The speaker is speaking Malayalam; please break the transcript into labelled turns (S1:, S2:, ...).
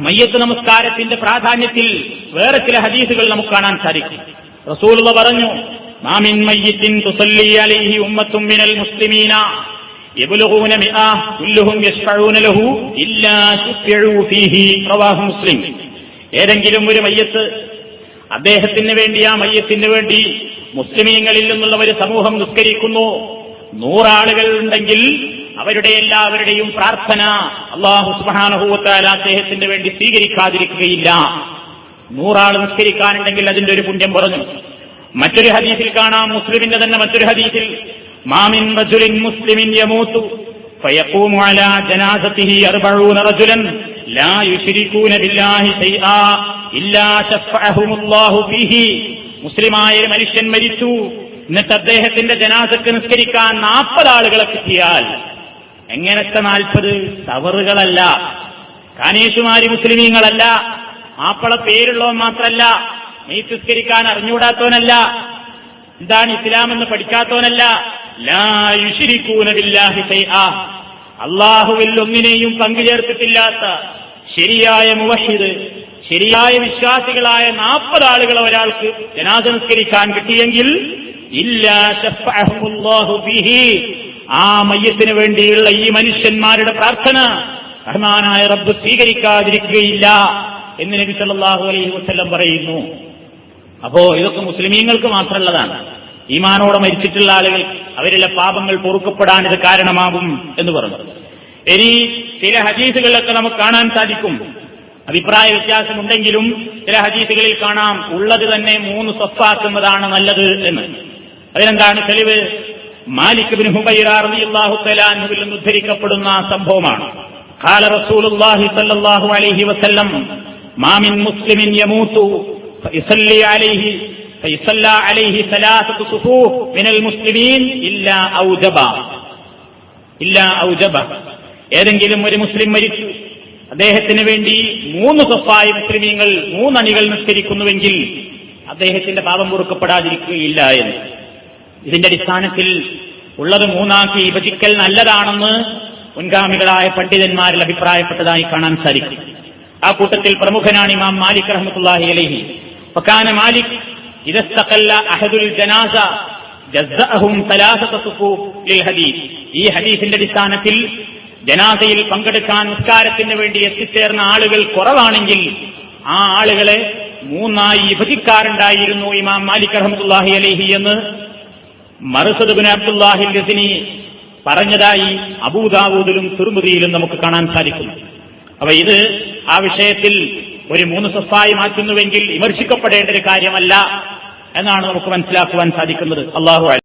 S1: മയ്യത്ത് നമസ്കാരത്തിന്റെ പ്രാധാന്യത്തിൽ വേറെ ചില ഹദീസുകൾ നമുക്ക് കാണാൻ സാധിക്കും. റസൂലുള്ള പറഞ്ഞു മാമിൻ മയ്യത്തിൻ അലൈഹി മിനൽ മുസ്ലിമീന ഏതെങ്കിലും ഒരു മയ്യത്ത് അദ്ദേഹത്തിന് വേണ്ടി ആ മയ്യത്തിന് വേണ്ടി മുസ്ലിമീങ്ങളിൽ നിന്നുള്ള ഒരു സമൂഹം നിസ്കരിക്കുന്നു. നൂറാളുകൾ ഉണ്ടെങ്കിൽ അവരുടെ എല്ലാവരുടെയും പ്രാർത്ഥന അള്ളാഹു സുബാനഹൂത്താല അദ്ദേഹത്തിന് വേണ്ടി സ്വീകരിക്കാതിരിക്കുകയില്ല നൂറാൾ നിസ്കരിക്കാനുണ്ടെങ്കിൽ അതിന്റെ ഒരു പുണ്യം പറഞ്ഞു മറ്റൊരു ഹദീസിൽ കാണാം മുസ്ലിമിന്റെ തന്നെ മറ്റൊരു ഹദീസിൽ മാമിൻ റജുലിൻ മുസ്ലിമിൻ യമൂത്തു فيقوم على جنازته أربعون رجلا لا يشركون بالله شيئا إلا شفعهم الله فيه മുസ്ലിമായ ഒരു മനുഷ്യൻ മരിച്ചു എന്നിട്ട് അദ്ദേഹത്തിന്റെ ജനാസക്ക് നിസ്കരിക്കാൻ നാൽപ്പത് ആളുകളെ കിട്ടിയാൽ എങ്ങനത്തെ നാൽപ്പത്? തവറുകളല്ല. കാനേഷുമാരി മുസ്ലിമീങ്ങളല്ല. മാപ്പള പേരുള്ളവൻ മാത്രല്ല. നീ നിസ്കരിക്കാൻ അറിഞ്ഞുകൂടാത്തവനല്ല. എന്താണ് ഇസ്ലാം എന്ന് പഠിക്കാത്തവനല്ല അള്ളാഹുവിൽ ഒന്നിനെയും പങ്കുചേർത്തിട്ടില്ലാത്ത ശരിയായ മുവഹിദ് ശരിയായ വിശ്വാസികളായ നാൽപ്പത് ആളുകൾ ഒരാൾക്ക് ജനാദ നിസ്കരിക്കാൻ കിട്ടിയെങ്കിൽ ഇല്ലാ ആ മയ്യത്തിന് വേണ്ടിയുള്ള ഈ മനുഷ്യന്മാരുടെ പ്രാർത്ഥന റഹ്മാനായ റബ്ബ് സ്വീകരിക്കാതിരിക്കുകയില്ല എന്ന് നബി സല്ലല്ലാഹു അലൈഹി വസ്ല്ലം പറയുന്നു. അപ്പോ ഇതൊക്കെ മുസ്ലിമീങ്ങൾക്ക് മാത്രമുള്ളതാണ്. ഈമാനോടെ മരിച്ചിട്ടുള്ള ആളുകൾ അവരിലെ പാപങ്ങൾ പൊറുക്കപ്പെടാൻ ഇത് കാരണമാകും എന്ന് പറഞ്ഞു. ഇനി ചില ഹദീസുകളിലൊക്കെ നമുക്ക് കാണാൻ സാധിക്കും. അഭിപ്രായ വ്യത്യാസമുണ്ടെങ്കിലും ചില ഹദീസുകളിൽ കാണാം. ഉള്ളത് തന്നെ മൂന്ന് സ്വപ്പാക്കുന്നതാണ് നല്ലത് എന്ന്. അതിനെന്താണ് തെളിവ്? മാലിക് ബിൻ ഹുബൈറ റളിയല്ലാഹു തആല അൻഹുവിൽ നിന്ന് ഉദ്ധരിക്കപ്പെടുന്ന സംഭവമാണ് قال رسول الله صلى الله عليه وسلم ما من مسلم يموت فيصلي عليه فيصلى عليه ثلاثة صفوف من المسلمين إلا أوجب إلا أوجب ഏതെങ്കിലും ഒരു മുസ്ലിം മരിച്ചു അദ്ദേഹത്തിന് വേണ്ടി മൂന്ന് സ്വപ്പായ മുസ്ലിമീങ്ങൾ മൂന്നണികൾ നിസ്കരിക്കുന്നുവെങ്കിൽ അദ്ദേഹത്തിന്റെ പാപം പൊറുക്കപ്പെടാതിരിക്കുകയില്ല എന്ന് ഇതിന്റെ അടിസ്ഥാനത്തിൽ ഉള്ളത് മൂന്നാക്കി വിഭജിക്കൽ നല്ലതാണെന്ന് മുൻഗാമികളായ പണ്ഡിതന്മാരിൽ അഭിപ്രായപ്പെട്ടതായി കാണാൻ സാധിക്കും. ആ കൂട്ടത്തിൽ പ്രമുഖനാണ് ഇമാം മാലിക് റഹ്മത്തുള്ളാഹി അലൈഹി. വക്കാന മാലിക് ഇതസ്തഖല്ല അഹദുൽ ജനാസ ഈ ഹദീസിന്റെ അടിസ്ഥാനത്തിൽ ജനാസയിൽ പങ്കെടുക്കാൻ നിസ്കാരത്തിന് വേണ്ടി എത്തിച്ചേർന്ന ആളുകൾ കുറവാണെങ്കിൽ ആ ആളുകളെ മൂന്നായി വിഭജിക്കാറുണ്ടായിരുന്നു ഇമാം മാലിക് റഹ്മത്തുള്ളാഹി അലൈഹി എന്ന് മറുസദ് ബിൻ അബ്ദുല്ലാഹി ഗസിനി പറഞ്ഞതായി അബൂദാവൂദിലും തുറുമുതിയിലും നമുക്ക് കാണാൻ സാധിക്കും. അപ്പൊ ഇത് ആ വിഷയത്തിൽ ഒരു മൂന്ന് സ്വസ്ഥായി മാറ്റുന്നുവെങ്കിൽ വിമർശിക്കപ്പെടേണ്ട ഒരു കാര്യമല്ല എന്നാണ് നമുക്ക് മനസ്സിലാക്കുവാൻ സാധിക്കുന്നത്. അള്ളാഹു